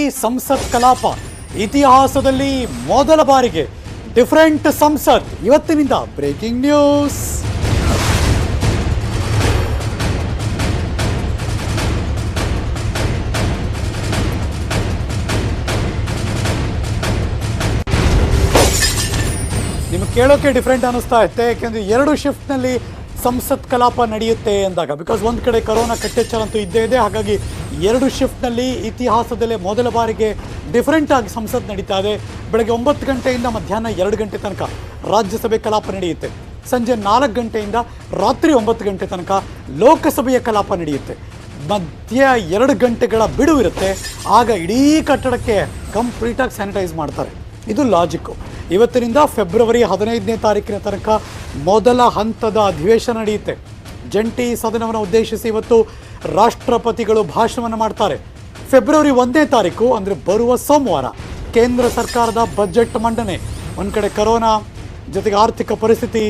ಈ ಸಂಸತ್ ಕಲಾಪ ಇತಿಹಾಸದಲ್ಲಿ ಮೊದಲ ಬಾರಿಗೆ. ಡಿಫರೆಂಟ್ ಸಂಸತ್, ಇವತ್ತಿನಿಂದ ಬ್ರೇಕಿಂಗ್ ನ್ಯೂಸ್. ನಿಮ್ಗೆ ಕೇಳೋಕೆ ಡಿಫ್ರೆಂಟ್ ಅನಿಸ್ತಾ ಇತ್ತೆ, ಯಾಕೆಂದ್ರೆ ಎರಡು ಶಿಫ್ಟ್ನಲ್ಲಿ ಸಂಸತ್ ಕಲಾಪ ನಡೆಯುತ್ತೆ ಎಂದಾಗ ಬಿಕಾಸ್ ಒಂದು ಕಡೆ ಕರೋನಾ ಕಟ್ಟೆಚ್ಚರ ಅಂತೂ ಇದ್ದೇ ಇದೆ, ಹಾಗಾಗಿ ಎರಡು ಶಿಫ್ಟ್ನಲ್ಲಿ ಇತಿಹಾಸದಲ್ಲೇ ಮೊದಲ ಬಾರಿಗೆ ಡಿಫರೆಂಟ್ ಆಗಿ ಸಂಸತ್ ನಡೀತಾ ಇದೆ. ಬೆಳಗ್ಗೆ ಒಂಬತ್ತು ಗಂಟೆಯಿಂದ ಮಧ್ಯಾಹ್ನ ಎರಡು ಗಂಟೆ ತನಕ ರಾಜ್ಯಸಭೆ ಕಲಾಪ ನಡೆಯುತ್ತೆ. ಸಂಜೆ ನಾಲ್ಕು ಗಂಟೆಯಿಂದ ರಾತ್ರಿ ಒಂಬತ್ತು ಗಂಟೆ ತನಕ ಲೋಕಸಭೆಯ ಕಲಾಪ ನಡೆಯುತ್ತೆ. ಮಧ್ಯ ಎರಡು ಗಂಟೆಗಳ ಬಿಡುವಿರುತ್ತೆ. ಆಗ ಇಡೀ ಕಟ್ಟಡಕ್ಕೆ ಕಂಪ್ಲೀಟಾಗಿ ಸ್ಯಾನಿಟೈಸ್ ಮಾಡ್ತಾರೆ. ಇದು ಲಾಜಿಕ್ಕು ಇವತ್ತಿನಿಂದ ಫೆಬ್ರವರಿ ಹದಿನೈದನೇ ತಾರೀಕಿನ ತನಕ ಮೊದಲ ಹಂತದ ಅಧಿವೇಶನ ನಡೆಯುತ್ತೆ. ಜಂಟಿ ಸದನವನ್ನು ಉದ್ದೇಶಿಸಿ ಇವತ್ತು ರಾಷ್ಟ್ರಪತಿಗಳು ಭಾಷಣವನ್ನು ಮಾಡ್ತಾರೆ. ಫೆಬ್ರವರಿ ಒಂದನೇ ತಾರೀಕು, ಅಂದರೆ ಬರುವ ಸೋಮವಾರ, ಕೇಂದ್ರ ಸರ್ಕಾರದ ಬಜೆಟ್ ಮಂಡನೆ. ಒಂದು ಕಡೆ ಕರೋನಾ ಜೊತೆಗೆ ಆರ್ಥಿಕ ಪರಿಸ್ಥಿತಿ,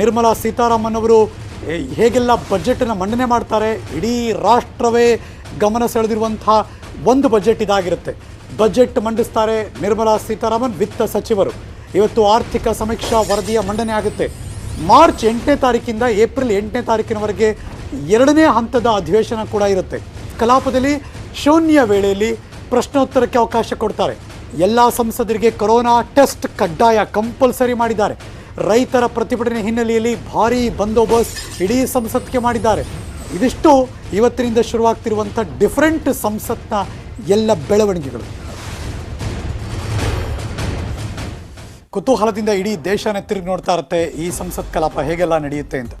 ನಿರ್ಮಲಾ ಸೀತಾರಾಮನ್ ಅವರು ಹೇಗೆಲ್ಲ ಬಜೆಟನ್ನು ಮಂಡನೆ ಮಾಡ್ತಾರೆ, ಇಡೀ ರಾಷ್ಟ್ರವೇ ಗಮನ ಸೆಳೆದಿರುವಂತಹ ಒಂದು ಬಜೆಟ್ ಇದಾಗಿರುತ್ತೆ. ಬಜೆಟ್ ಮಂಡಿಸ್ತಾರೆ ನಿರ್ಮಲಾ ಸೀತಾರಾಮನ್ ವಿತ್ತ ಸಚಿವರು. ಇವತ್ತು ಆರ್ಥಿಕ ಸಮೀಕ್ಷಾ ವರದಿಯ ಮಂಡನೆ ಆಗುತ್ತೆ. ಮಾರ್ಚ್ ಎಂಟನೇ ತಾರೀಕಿಂದ ಏಪ್ರಿಲ್ ಎಂಟನೇ ತಾರೀಕಿನವರೆಗೆ ಎರಡನೇ ಹಂತದ ಅಧಿವೇಶನ ಕೂಡ ಇರುತ್ತೆ. ಕಲಾಪದಲ್ಲಿ ಶೂನ್ಯ ವೇಳೆಯಲ್ಲಿ ಪ್ರಶ್ನೋತ್ತರಕ್ಕೆ ಅವಕಾಶ ಕೊಡ್ತಾರೆ. ಎಲ್ಲ ಸಂಸದರಿಗೆ ಕೊರೋನಾ ಟೆಸ್ಟ್ ಕಡ್ಡಾಯ ಕಂಪಲ್ಸರಿ ಮಾಡಿದ್ದಾರೆ. ರೈತರ ಪ್ರತಿಭಟನೆ ಹಿನ್ನೆಲೆಯಲ್ಲಿ ಭಾರೀ ಬಂದೋಬಸ್ತ್ ಇಡೀ ಸಂಸತ್ಗೆ ಮಾಡಿದ್ದಾರೆ. ಇದಿಷ್ಟು ಇವತ್ತಿನಿಂದ ಶುರುವಾಗ್ತಿರುವಂಥ ಡಿಫ್ರೆಂಟ್ ಸಂಸತ್ನ ಎಲ್ಲ ಬೆಳವಣಿಗೆಗಳು. ಕುತೂಹಲದಿಂದ ಇಡೀ ದೇಶನೇ ತಿರುಗಿ ನೋಡ್ತಾ ಇರುತ್ತೆ ಈ ಸಂಸತ್ ಕಲಾಪ ಹೇಗೆಲ್ಲ ನಡೆಯುತ್ತೆ ಅಂತ.